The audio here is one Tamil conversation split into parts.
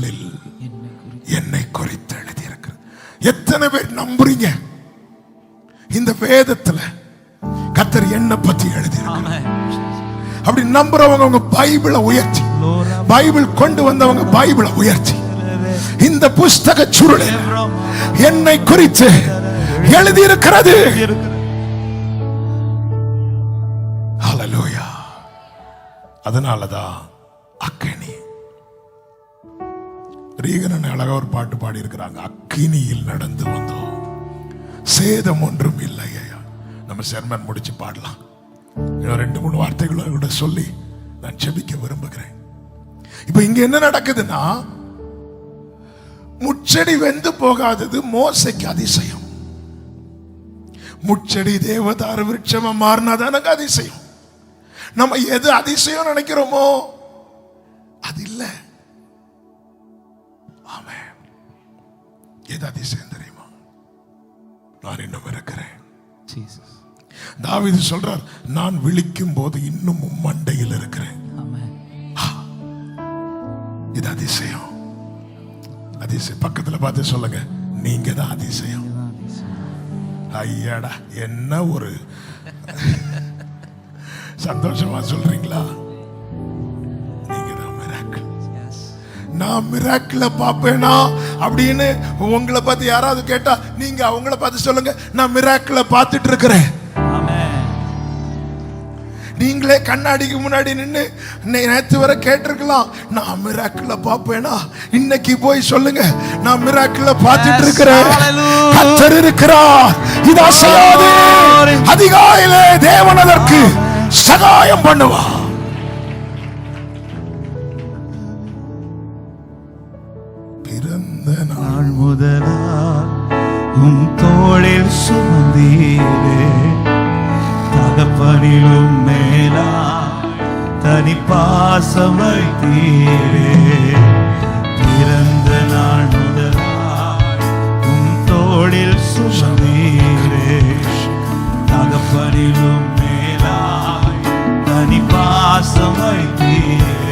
சுருளில் என்னை குறித்து எழுதியிருக்கிறது. எத்தனை பேர் நம்புறீங்க? இந்த வேதத்துல கத்தர் என்ன பத்தி எழுதியிருக்கிறார். அப்படி நம்புறவங்க உங்க பைபிளை உயர்த்தி பைபிள் கொண்டு வந்தவங்க பைபிளை உயர்த்தி இந்த புஸ்தக சுருளில் என்னை குறித்து எழுதியிருக்கிறது. அதனாலதான் அக்கினி ரீகனன் அழகா ஒரு பாட்டு பாடி இருக்கிறாங்க அக்கினியில் நடந்து வந்தோம். சேதம் ஒன்றும் இல்லை ஐயா. நம்ம செர்மன் முடிச்சு பாடலாம். இன்னும் ரெண்டு மூணு வார்த்தைகளை கூட சொல்லி நான் செபிக்க விரும்புகிறேன். இப்ப இங்க என்ன நடக்குதுன்னா முச்செடி வெந்து போகாதது மோசைக்கு அதிசயம். முச்செடி தேவதாரு விருட்சமா மாறினாதான் எனக்கு அதிசயம். நம்ம எது அதிசயம் நினைக்கிறோமோ அது இல்ல. ஆமே எது அதிசயம் தெரியுமா? நான் இன்னும் இருக்கிறேன். தாவீது சொல்றார் நான் விழிக்கும் போது இன்னும் மண்டையில் இருக்கிறேன். இது அதிசயம். அதிசயம். பக்கத்துல பார்த்து சொல்லுங்க. நீங்க தான் அதிசயம். ஐயாடா என்ன ஒரு சந்தோஷமா சொல்றீங்களா? நான் மிராக்கிள பாப்பேனா அப்படின்னு உங்களை பத்தி யாராவது கேட்டா நீங்க அவங்கள பார்த்து சொல்லுங்க நான் மிராக்கிள பார்த்துட்டு இருக்கிறேன். நீங்களே கண்ணாடிக்கு முன்னாடி நின்று நேற்று வரை கேட்டிருக்கலாம் நான் மிராக்கிள பாப்பேனா இன்னைக்கு போய் சொல்லுங்க நான் மிராக்கிள பார்த்துட்டு இருக்கிறேன். கத்தர் இருக்கிறார். இது அசையாது Glory. அதிகாலையிலே தேவன் அதற்கு சகாயம் பண்ணுவா உன் தோளில் சுமந்தீரே தகப்பனிலும் மேலா தனி பாசம் வைத்தீரே. பிறந்த நாள் முதலாய் உன் தோளில் சுமந்தீரே தகப்பனிலும் மேலாய் தனி பாசம் வைத்தீரே.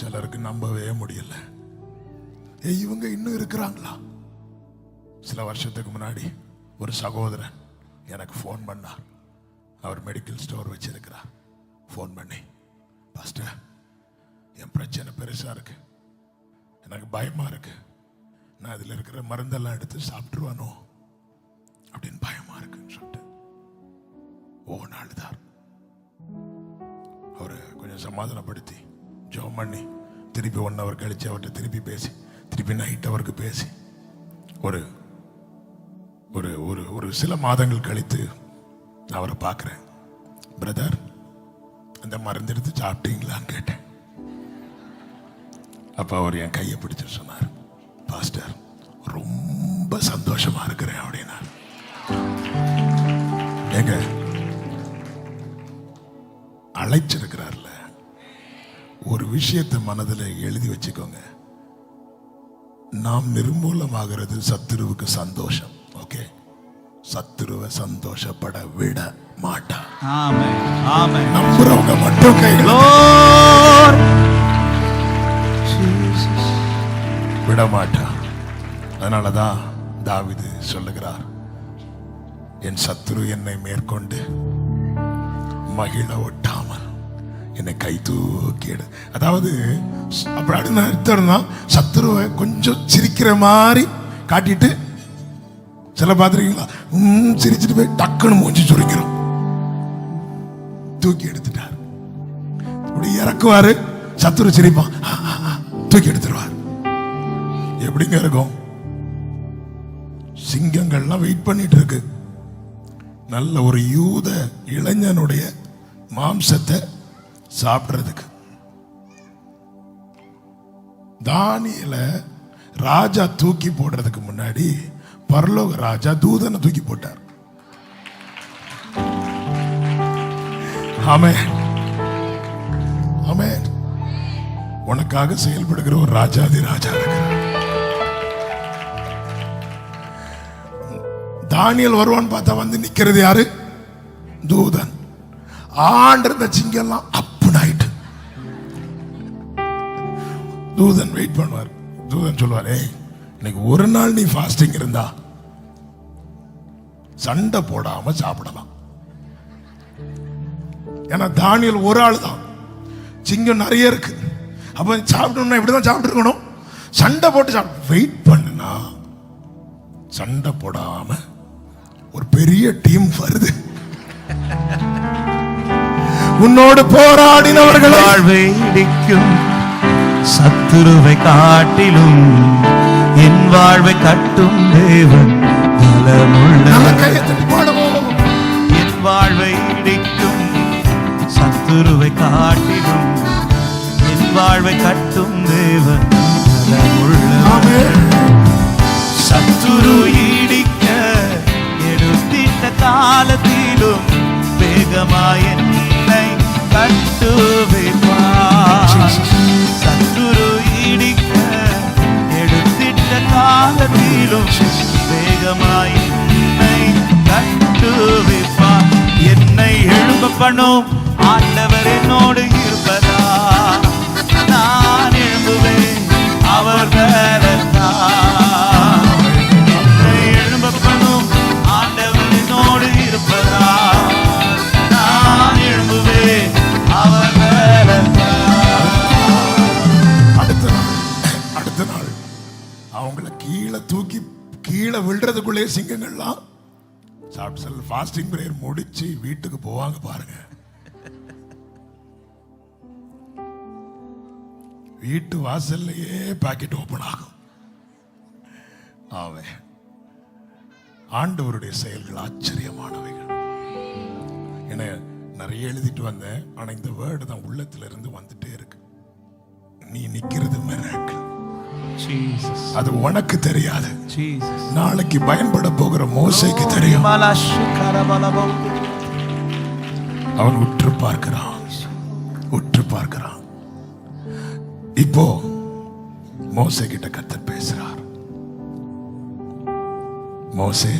சிலருக்கு நம்பவே முடியல. ஏய் இவங்க இன்னும் இருக்கிறாங்களா? சில வருஷத்துக்கு முன்னாடி ஒரு சகோதரன் எனக்கு ஃபோன் பண்ணார் அவர் மெடிக்கல் ஸ்டோர் வச்சிருக்கிறார். ஃபோன் பண்ணி பாஸ்டர் என் பிரச்சனை பெருசாக இருக்கு. எனக்கு பயமாக இருக்கு. நான் அதில் இருக்கிற மருந்தெல்லாம் எடுத்து சாப்பிட்ருவானோ அப்படின்னு பயமாக இருக்குன்னு சொல்லிட்டு ஓ நாளுதார் அவரை கொஞ்சம் சமாதானப்படுத்தி ஜோம் பண்ணி திருப்பி ஒன் ஹவர் கழிச்சு அவர்கிட்ட திருப்பி பேசி திருப்பி நைட் அவருக்கு பேசி ஒரு ஒரு ஒரு ஒரு சில மாதங்கள் கழித்து நான் அவரை பார்க்குறேன். பிரதர் அந்த மருந்து எடுத்து சாப்பிட்டீங்களான்னு கேட்டேன். அப்போ அவர் என் கையை பிடிச்சி சொன்னார் பாஸ்டர் ரொம்ப சந்தோஷமாக இருக்கிறேன் அப்படின்னார். ஏங்க அழைச்சிருக்கிறார். ஒரு விஷயத்தை மனதில் எழுதி வச்சுக்கோங்க நாம் நிர்மூலமாகிறது சத்துருவுக்கு சந்தோஷம் ஓகே சத்துருவை சந்தோஷப்பட விட மாட்டான் Amen. Amen. நம்புறவங்க மட்டும் கைகளை. விட மாட்டான் அதனாலதான் தாவிது சொல்லுகிறார் என் சத்துரு என்னை மேற்கொண்டு மகிழ ஒட்டாமல் என்னை கை தூக்கிடு அதாவது அப்படி அர்த்தம்னா சத்துருவை கொஞ்சம் சிரிக்கிற மாதிரி காட்டிட்டு சில பார்த்துருக்கீங்களா? ம் சிரிச்சுட்டு போய் டக்குன்னு மூஞ்சி சுருக்கிறோம் தூக்கி எடுத்துட்டார். இப்படி இறக்குவாரு சத்துரு சிரிப்பான். தூக்கி எடுத்துருவார். எப்படிங்க இருக்கும்? சிங்கங்கள்லாம் வெயிட் பண்ணிட்டு இருக்கு. நல்ல ஒரு யூத இளைஞனுடைய மாம்சத்தை சாப்பிடுறதுக்கு. தானியல ராஜா தூக்கி போடுறதுக்கு முன்னாடி பரலோக ராஜா தூதனை தூக்கி போட்டார். ஆமே ஆமே உனக்காக செயல்படுகிற ஒரு ராஜாதி ராஜா இருக்கிறார். தானியல் வருவான்னு பார்த்தா வந்து நிக்கிறது யாரு? தூதன். ஆண்டிருந்த சிங்கெல்லாம் தூதன் வெயிட் பண்ணுவார். தூதன் சொல்லுவார் ஏய் இன்னைக்கு ஒரு நாள் நீ ஃபாஸ்டிங் இருந்தா சண்டை போடாம சாப்பிடலாம். ஏன்னா தானியல் ஒரு ஆள் தான். சிங்கம் நிறைய இருக்கு. அப்ப சாப்பிடணும்னா இப்படிதான் சாப்பிட்டுருக்கணும்? சண்டை போட்டு சாப்பிட வெயிட் பண்ணுனா சண்டை போடாம ஒரு பெரிய டீம் வருது. உன்னோடு போராடினவர்கள் வாழ்வை இடிக்கும் சத்துருவை காட்டிலும் என் வாழ்வை கட்டும் தேவன் என் வாழ்வை இடிக்கும் சத்துருவை காட்டிலும் என் வாழ்வை கட்டும் தேவன். சத்துரு இடிக்க எடுத்திட்ட காலத்திலும் வேகமாய் என்னை கட்டுவிப்பார் காலத்திலும் வேகமாய் என்னை கட்டுவிப்பார். என்னை எழும்ப பண்ணும் ஆண்டவர் என்னோடு இருக்கும் விழுறதுக்குள்ளே சிங்கங்கள்லாம் சாப்பிட்டு செல் ஃபாஸ்டிங் பிரேயர் முடிச்சு வீட்டுக்கு போவாங்க பாருங்க. வீட்டு வாசல்லையே பாக்கெட் ஓபன் ஆகும். ஆவே ஆண்டவருடைய செயல்கள் ஆச்சரியமானவைகள். என நிறைய எழுதிட்டு வந்தேன் ஆனா இந்த வேர்டு தான் உள்ளத்துல இருந்து வந்துட்டே இருக்கு. நீ நிக்கிறது மிராக்கிள் அது உனக்கு தெரியாது. நாளைக்கு பயன்பட போகிற மோசைக்கு தெரியும். அவன் உற்று பார்க்கிறான். உற்று பார்க்கிறான். இப்போ மோசே கிட்ட கத்தர் பேசுறார். மோசே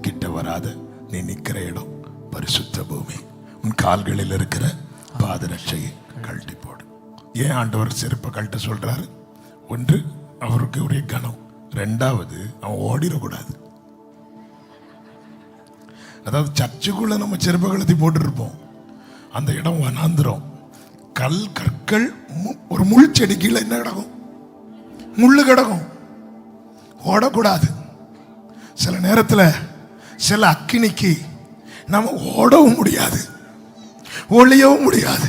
கிட்ட வராத. நீ நிக்கிற இடம் பரிசுத்த பூமி. உன் கால்களில் இருக்கிற பாதரட்சையை கழட்டி போடு. ஏன் ஆண்டவர் செருப்பை கழட்ட சொல்றாரு? ஒன்று அவருக்கு ஒரே கனம் ரெண்டாவது அவன் ஓடிடக்கூடாது. அதாவது சர்ச்சுக்குள்ளே நம்ம செருப்பை கழுத்தி போட்டுருப்போம். அந்த இடம் வனாந்திரம். கல் கற்கள் மு- ஒரு முள் செடி கீழே என்ன கிடக்கும்? முள்ளு கிடக்கும். ஓடக்கூடாது. சில நேரத்துல சில அக்கினிக்கு நம்ம ஓடவும் முடியாது. ஒளியவும் முடியாது.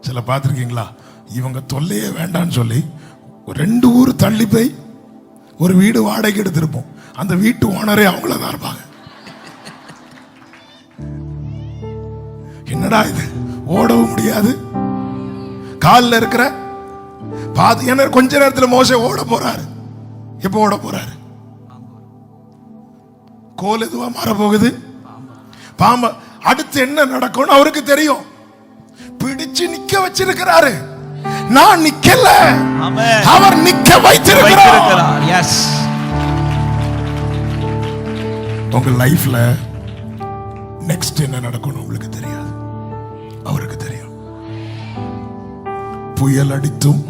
சில பார்த்துருக்கீங்களா? இவங்க தொல்லையே வேண்டாம்னு சொல்லி ஒரு ரெண்டு ஊர் தள்ளி போய் ஒரு வீடு வாடகைக்கு எடுத்திருப்போம். அந்த வீட்டு ஓனரே அவங்கள தான் இருப்பாங்க. என்னடா இது? ஓடவும் முடியாது. காலில் இருக்கிற பாதி ஏன்னா கொஞ்ச நேரத்தில் மோச ஓட போறாரு. எப்போ ஓட போறாரு? கோல் எதுவா மாற போகுது பாம்பு. அடுத்து என்ன நடக்கும்னு அவருக்கு தெரியும். பிடிச்சு நிக்க வச்சிருக்கிறாரு. நான் நிக்கல. அவர் நிக்க வைத்திருக்கிறார். எஸ் உங்க லைஃப்ல நெக்ஸ்ட் என்ன நடக்கும்னு உங்களுக்கு தெரியாது. அவருக்கு தெரியும். புயல் அடித்தும்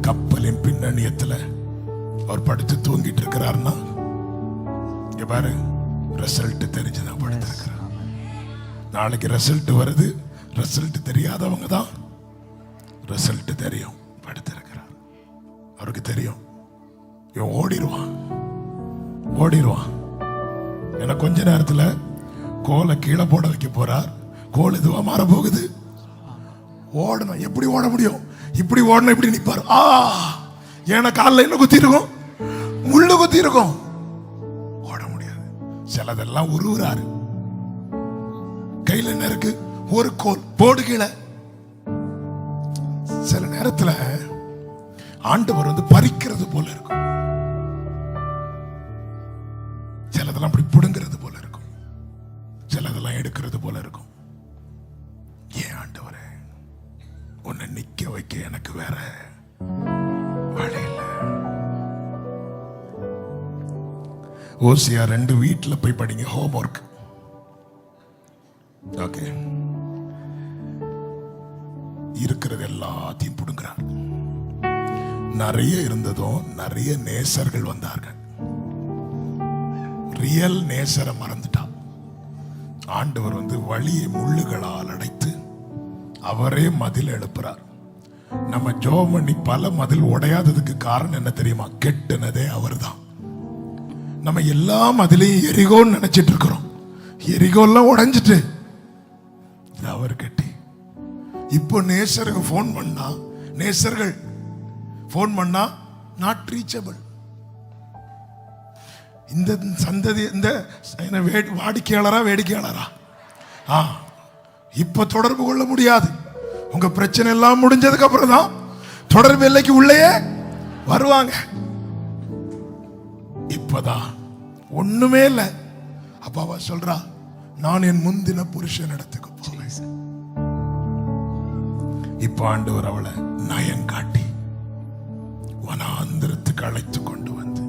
கப்பலின் பின்னணியத்துல அவர் படுத்து தூங்கிட்டு இருக்கிறாருன்னா இங்க பாரு ரிசல்ட் தெரிஞ்சுதான் படுத்திருக்கிறார். நாளைக்கு ரிசல்ட் வருது. ரிசல்ட் தெரியாதவங்க தான் ரிசல்ட் தெரியும். படுத்திருக்கிறார். அவருக்கு தெரியும். இவன் ஓடிடுவான். ஓடிடுவான். ஏன்னா கொஞ்ச நேரத்தில் கோலை கீழே போட வைக்க போறார். கோல் இதுவா மாற போகுது ஓடணும். எப்படி ஓட முடியும்? இப்படி ஓடணும் இப்படி நிற்பார் ஆ! ஏன்னா காலில் என்ன குத்தி இருக்கும் முள்ளு குத்தி இருக்கும் ஓட முடியாது. சிலதெல்லாம் உருவுறாரு. கையில் என்ன இருக்கு? ஒரு கோல். போடு கீழே. சில நேரத்துல ஆண்டவர் வந்து பறிக்கிறது போல இருக்கும். சிலதெல்லாம் அப்படி பிடுங்கிறது போல இருக்கும். சிலதெல்லாம் எடுக்கிறது போல இருக்கும். ஏன் ஆண்டவரே உன்னை நிக்க வைக்க எனக்கு வேற வழி ஓசியா ரெண்டு வீட்டுல போய் படிங்க ஹோம் ஒர்க் ஓகே இருக்கிறது எல்லாத்தையும் பிடுங்குறாங்க. நிறைய இருந்ததும் நிறைய நேசர்கள் வந்தார்கள். ரியல் நேசரை மறந்துட்டான். ஆண்டவர் வந்து வழியை முள்ளுகளால் அடைத்து அவரே மதில் எழுப்புறார். நம்ம ஜோம் பண்ணி பல மதில் உடையாததுக்கு காரணம் என்ன தெரியுமா? கெட்டுனதே அவர்தான். நம்ம எல்லா மதிலையும் எரிகோன்னு நினைச்சிட்டு இருக்கிறோம். எரிகோல்லாம் உடைஞ்சிட்டு. இது அவர் கெட்டி. இப்போ நேசருக்கு ஃபோன் பண்ணா நேசர்கள் ஃபோன் பண்ணா நாட் ரீச்சபிள் இந்த சந்ததி இந்த என்ன வே- வாடிக்கையாளரா வேடிக்கையாளரா? ஆ இப்போ தொடர்பு கொள்ள முடியாது. உங்க பிரச்சனை எல்லாம் முடிஞ்சதுக்கு அப்புறம் தான் தொடர்பு எல்லைக்கு உள்ளேயே வருவாங்க. இப்பதான் ஒண்ணுமே இல்லை. அப்பாவா சொல்றா நான் என் முந்தின புருஷன் இடத்துக்கு இப்ப ஆண்டவர் அவளை நயம் காட்டி வனாந்திரத்துக்கு அழைத்து கொண்டு வந்து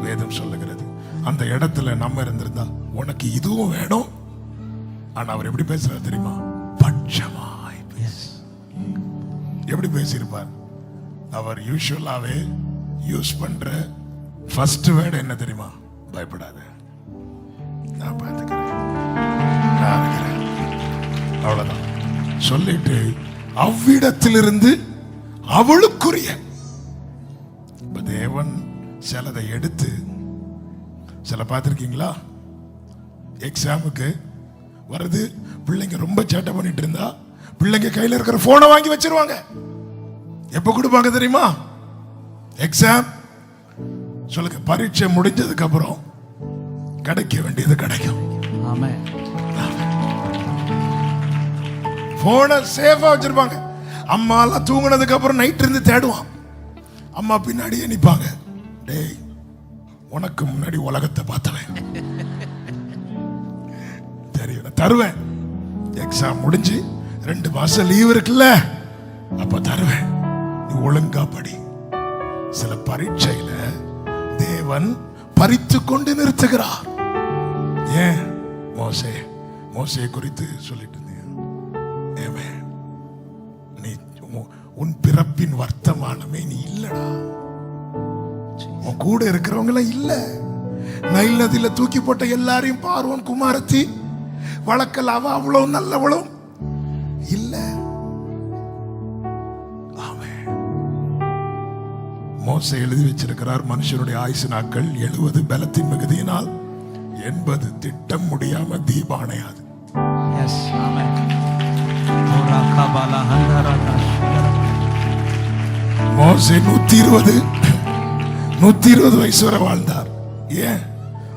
வேதம் சொல்லுகிறது. அந்த இடத்துல நம்ம இருந்திருந்தா உனக்கு இதுவும் வேணும். ஆனா அவர் எப்படி பேசுறாரு தெரியுமா? பட்சமாய் பேசு. எப்படி பேசியிருப்பார்? அவர் யூஸ்வலாவே யூஸ் பண்ற ஃபர்ஸ்ட் வேர்டு என்ன தெரியுமா? பயப்படாத. நான் பார்த்துக்கிறேன். நான் இருக்கிறேன். அவ்வளவுதான். சொல்லிட்டு அவ்விடத்திலிருந்து அவளுக்குரிய. தேவன் சிலதை எடுத்து சில பார்த்துருக்கீங்களா? எக்ஸாமுக்கு வருது பிள்ளைங்க ரொம்ப சேட்டை பண்ணிட்டு இருந்தா பிள்ளைங்க கையில் இருக்கிற போனை வாங்கி வச்சிருவாங்க. எப்ப கொடுப்பாங்க தெரியுமா? எக்ஸாம் சொல்லுங்க பரீட்சை முடிஞ்சதுக்கு அப்புறம் கிடைக்க வேண்டியது கிடைக்கும். ஆமாம் போனை சேஃபா வச்சிருப்பாங்க. அம்மா எல்லாம் தூங்குனதுக்கு அப்புறம் நைட் இருந்து தேடுவான். அம்மா பின்னாடியே நிப்பாங்க. டேய் உனக்கு முன்னாடி உலகத்தை பார்த்தவன். தெரியும் நான் தருவேன். எக்ஸாம் முடிஞ்சு ரெண்டு மாசம் லீவ் இருக்குல்ல அப்ப தருவேன். நீ ஒழுங்கா படி. சில பரீட்சையில தேவன் பறித்து கொண்டு நிறுத்துகிறார். ஏன்? மோசே மோசையை குறித்து சொல்லிட்டு நீ உன்- பிறப்பின் வர்த்தமானமே நீ இல்லடா. உன் கூட இருக்கிறவங்க எல்லாம் இல்ல. நைல் நதியில தூக்கி போட்ட எல்லாரையும் பார்வன் குமாரத்தி. வழக்கல் அவ அவ்வளவு நல்லவளும் இல்ல. ஆமென். எழுதி வச்சிருக்கிறார் மனுஷனுடைய ஆயுசு நாட்கள் எழுபது பலத்தின் மிகுதியினால் எண்பது திட்டம் முடியாம தீபானையாது மோசே நூத்தி இருபது நூத்தி இருபது வயசு வரை வாழ்ந்தார். ஏன்?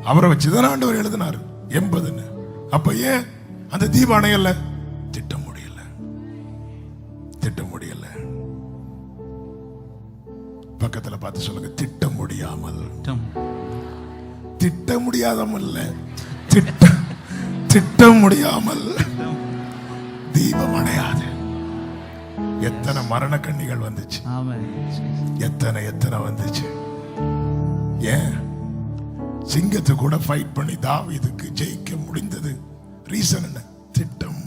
அவரை வச்சுதான் ஆண்டவர் எழுதினார் எண்பதுன்னு. அப்ப ஏன்? அந்த தீப அணையல்ல திட்டம் முடியல. திட்டம் முடியல. பக்கத்துல பார்த்து சொல்லுங்க திட்டம் முடியாமல். Tum. திட்ட முடியாதமல் இல்ல திட்ட திட்டம் முடியாமல். தீபம் அணையாது எத்தனை மரண கண்ணிகள் வந்துச்சு. எத்தனை எத்தனை வந்துச்சு. ஏன்? சிங்கத்தை கூட ஃபைட் பண்ணி தாவீதுக்கு ஜெயிக்க முடிந்தது. ரீசன் என்ன? திட்டம்.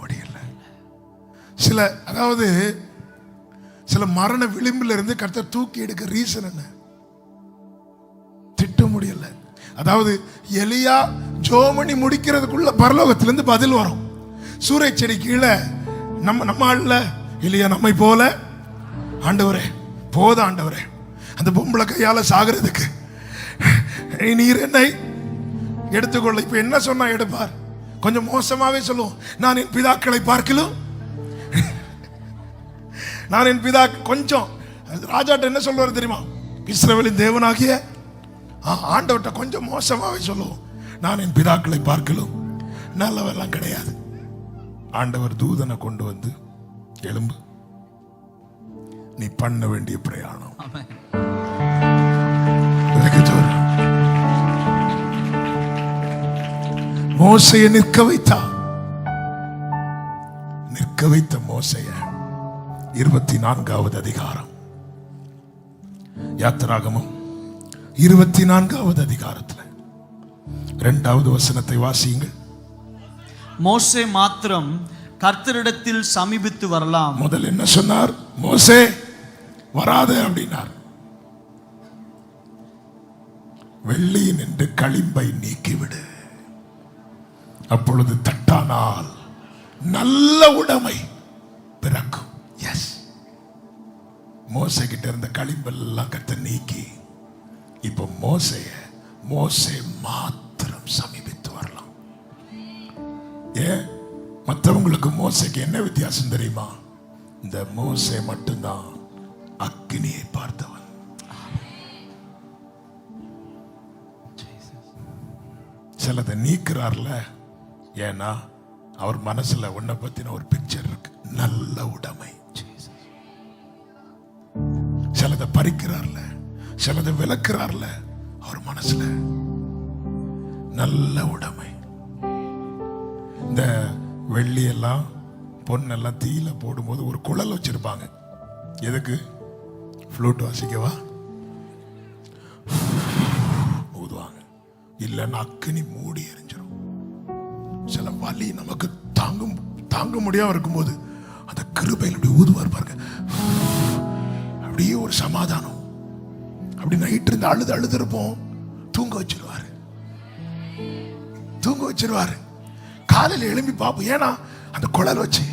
முடியல. சில அதாவது சில மரண விளிம்பில் இருந்து கர்த்தர் தூக்கி எடுக்க ரீசன் என்ன? திட்டம் முடியல. அதாவது எலியா ஜோமணி முடிக்கிறதுக்குள்ள பரலோகத்திலிருந்து பதில் வரும். சூறை செடி கீழே. நம்ம நம்ம ஆள்ல. இல்லையா நம்மை போல. ஆண்டவரே போத ஆண்டவரே. அந்த பொம்பளை கையால சாகிறதுக்கு. நீர் என்னை எடுத்துக்கொள்ள. இப்ப என்ன சொன்னா எடுப்பார்? கொஞ்சம் மோசமாவே சொல்லுவோம். நான் என் பிதாக்களை பார்க்கலும். நான் என் பிதா கொஞ்சம். ராஜாட்ட என்ன சொல்லுவார் தெரியுமா? இஸ்ரவேலின் தேவனாகிய. ஆ, கொஞ்சம் மோசமாவே சொல்லுவோம். நான் என் பிதாக்களை பார்க்கலும். நல்லவெல்லாம் கிடையாது. ஆண்டவர் தூதனை கொண்டு வந்து எலும்பு நீ பண்ண வேண்டிய பிரயாணம். மோசையை நிற்க வைத்தா. நிற்க வைத்த மோசைய. இருபத்தி நான்காவது அதிகாரம். யாத்திராகமம். இருபத்தி நான்காவது அதிகாரத்துல. இரண்டாவது வசனத்தை வாசியுங்கள். மோசே மாத்திரம் கர்த்தரிடத்தில் சமீபித்து வரலாம். முதல் என்ன சொன்னார்? மோசே வராத அப்படின்னார். வெள்ளி நின்று களிம்பை நீக்கிவிடு. அப்பொழுது தட்டானால் நல்ல உடைமை பிறக்கும். எஸ் மோசை கிட்ட இருந்த களிம்பெல்லாம் கத்த நீக்கி. இப்ப மோசைய மோசே மாத்திரம் சமீபித்து ஏன்? மற்றவங்களுக்கு மோசைக்கு என்ன வித்தியாசம் தெரியுமா? இந்த மோசை மட்டும்தான் அக்னியை பார்த்தவன். சிலதை நீக்கிறார்ல. ஏன்னா அவர் மனசுல உன்னை பத்தின ஒரு பிக்சர் இருக்கு. நல்ல உடைமை. சிலதை பறிக்கிறார்ல. சிலதை விளக்குறார்ல. அவர் மனசுல நல்ல உடைமை. இந்த வெள்ளியெல்லாம் பொண்ணெல்லாம் தீயில போடும்போது ஒரு குழல் வச்சிருப்பாங்க. எதுக்கு? ஃப்ளூட் வாசிக்கவா? ஊதுவாங்க. இல்லைன்னா அக்கினி மூடி எரிஞ்சிடும் சில வலி நமக்கு தாங்கும் தாங்க முடியாம இருக்கும்போது அந்த கிருபையில் அப்படி ஊதுவார் பாருங்க. அப்படியே ஒரு சமாதானம். அப்படி நைட்டு இருந்து அழுது அழுது இருப்போம். தூங்க வச்சிருவாரு. தூங்க வச்சிருவாரு. காலையில் எழும்பி பார்ப்போம் ஏன்னா அந்த குழல் வச்சு.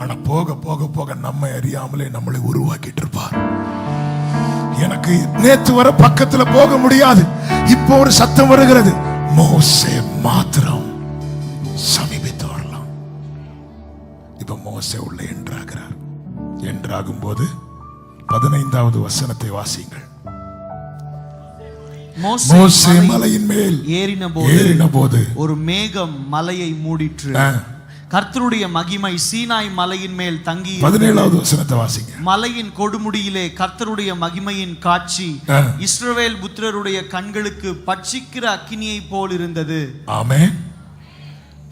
ஆனா போக போக போக நம்ம அறியாமலே நம்மளை உருவாக்கிட்டு இருப்பார் எனக்கு நேத்து வர பக்கத்துல போக முடியாது. இப்போ ஒரு சத்தம் வருகிறது. மோசே மாத்திரம் சமீபித்து வரலாம். இப்ப மோசே உள்ள என்றாகிறார். என்றாகும் போது பதினைந்தாவது வசனத்தை வாசியுங்கள். மோசே மோசே மலை மலையின் மேல் ஏறின போது ஏறின போது ஒரு மேகம் மலையை மூடிற்று. கர்த்தருடைய மகிமை சீனாய் மலையின் மேல் தங்கி பதினேழாவது வசனத்தை வாசிங்க. மலையின் கொடுமுடியிலே கர்த்தருடைய மகிமையின் காட்சி. இஸ்ரவேல் புத்திரருடைய கண்களுக்கு பட்சிக்கிற அக்கினியை போல் இருந்தது. ஆமென்.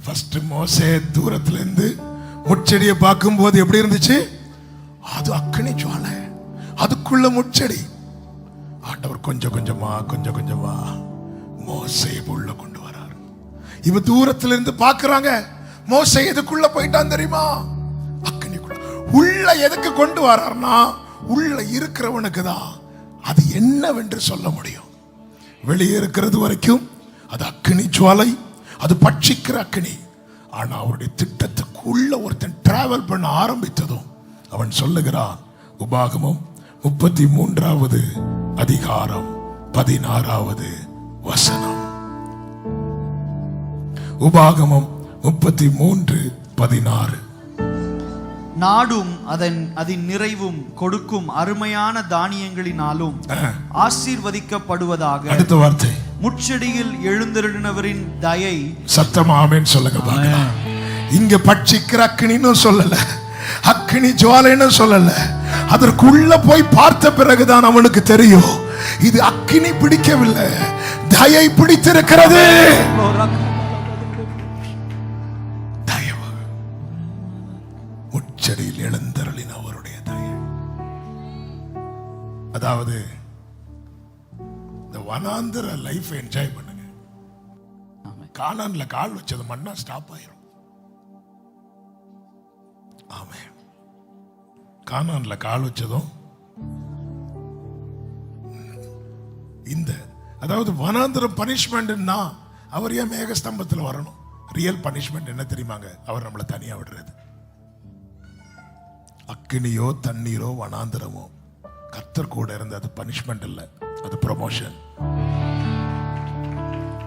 ஃபர்ஸ்ட் மோசே தூரத்துல இருந்து முச்செடியை பார்க்கும்போது எப்படி இருந்துச்சு? அது அக்கினி ஜுவாலை. அதுக்குள்ள முச்செடி ஆண்டவர் கொஞ்சம் கொஞ்சமா கொஞ்சம் கொஞ்சமா மோசையை உள்ள கொண்டு வரார். இவ தூரத்துல இருந்து பாக்குறாங்க மோசை எதுக்குள்ள போயிட்டான் தெரியுமா? அக்கனிக்குள்ள. உள்ள எதுக்கு கொண்டு வரார்னா உள்ள இருக்கிறவனுக்கு தான் அது என்னவென்று சொல்ல முடியும். வெளியே இருக்கிறது வரைக்கும் அது அக்கினி ஜுவாலை அது பட்சிக்கிற அக்கினி. ஆனா அவருடைய திட்டத்துக்குள்ள ஒருத்தன் டிராவல் பண்ண ஆரம்பித்ததும் அவன் சொல்லுகிறான் உபாகமம் முப்பத்தி மூன்றாவது அதிகாரம் பதினாறாவது வசனம். உபாகமம் முப்பத்தி மூன்று பதினாறு. நாடும் அதன் அதன் நிறைவும் கொடுக்கும் அருமையான தானியங்களினாலும் ஆசீர்வதிக்கப்படுவதாக அடுத்த வார்த்தை. முட்செடியில் எழுந்தருளினவரின் தயை சத்தமாமேன்னு சொல்லுங்க இங்க பட்சிக்கிற அக்கினின்னு சொல்லல. அக்கினி ஜுவாலைன்னு சொல்லல. அதற்குள்ள போய் பார்த்த பிறகுதான் அவனுக்கு தெரியும் இது அக்கினி பிடிக்கவில்லை தயை பிடித்திருக்கிறது. தயவு. முச்சடியில் எழுந்தருளின அவருடைய அதாவது இந்த வனாந்திர லைஃப் என்ஜாய் பண்ணுங்க. கானான்ல கால் வச்சது மண்ணா ஸ்டாப் ஆயிரும். ஆமே கானான்ல கால் வச்சதும் இந்த அதாவது வனாந்திரம் பனிஷ்மெண்ட்னா அவர் ஏன் மேகஸ்தம்பத்தில் வரணும்? ரியல் பனிஷ்மெண்ட் என்ன தெரியுமாங்க? அவர் நம்மளை தனியாக விடுறது. அக்கினியோ தண்ணீரோ வனாந்திரமோ. கத்தர் கூட இருந்த அது பனிஷ்மெண்ட் இல்லை. அது ப்ரொமோஷன்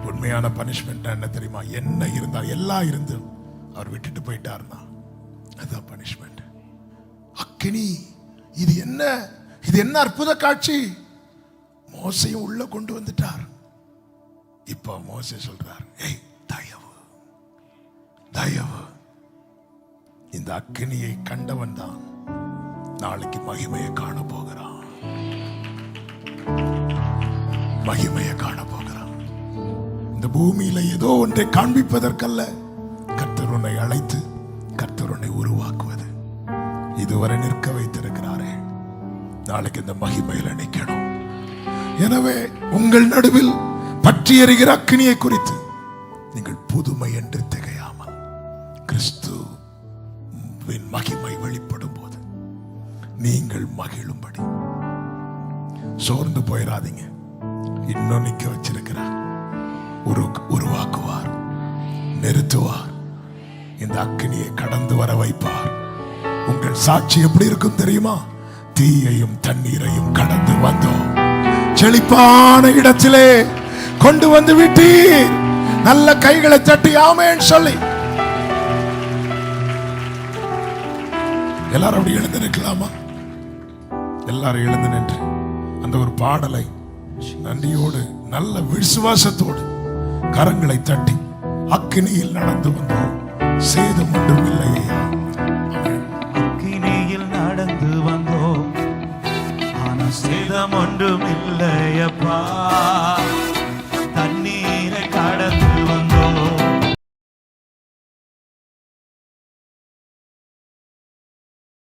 உண்மையான பனிஷ்மெண்ட் என்ன தெரியுமா? என்ன இருந்தால் எல்லாம் இருந்தும் அவர் விட்டுட்டு போயிட்டாருன்னா அதுதான் பனிஷ்மெண்ட் அக்கினி இது என்ன? இது என்ன அற்புத காட்சி? மோசையும் உள்ள கொண்டு வந்துட்டார். இப்ப மோசை சொல்றார் ஏய் தயவு தயவு. இந்த அக்கினியை கண்டவன் தான் நாளைக்கு மகிமையை காண போகிறான் மகிமையை காண போகிறான் இந்த பூமியில ஏதோ ஒன்றை காண்பிப்பதற்கல்ல கர்த்தர் உன்னை அழைத்து கர்த்தர் உன்னை இதுவரை நிற்க வைத்திருக்கிறாரே. நாளைக்கு இந்த மகிமையில் நிற்கணும். எனவே உங்கள் நடுவில் பற்றி எறிகிற அக்கினியை குறித்து நீங்கள் புதுமை என்று திகையாமல் கிறிஸ்து மகிமை வெளிப்படும் போது நீங்கள் மகிழும்படி. சோர்ந்து போயிடாதீங்க இன்னும் நிக்க வச்சிருக்கிறார். உரு உருவாக்குவார். நிறுத்துவார். இந்த அக்கினியை கடந்து வர வைப்பார். உங்கள் சாட்சி எப்படி இருக்கும் தெரியுமா? தீயையும் தண்ணீரையும் கடந்து வந்தோம். செழிப்பான இடத்திலே கொண்டு வந்து விட்டீர். நல்ல கைகளை தட்டி ஆமேன்னு சொல்லி. எல்லாரும் அப்படி எழுந்து நிற்கலாமா? எல்லாரும் எழுந்து நின்று அந்த ஒரு பாடலை நன்றியோடு நல்ல விசுவாசத்தோடு கரங்களை தட்டி அக்கினியில் நடந்து வந்தோம். சேதம் ஒன்றும் இல்லையா. வந்தோம் ஒன்றும் இல்லையப்பா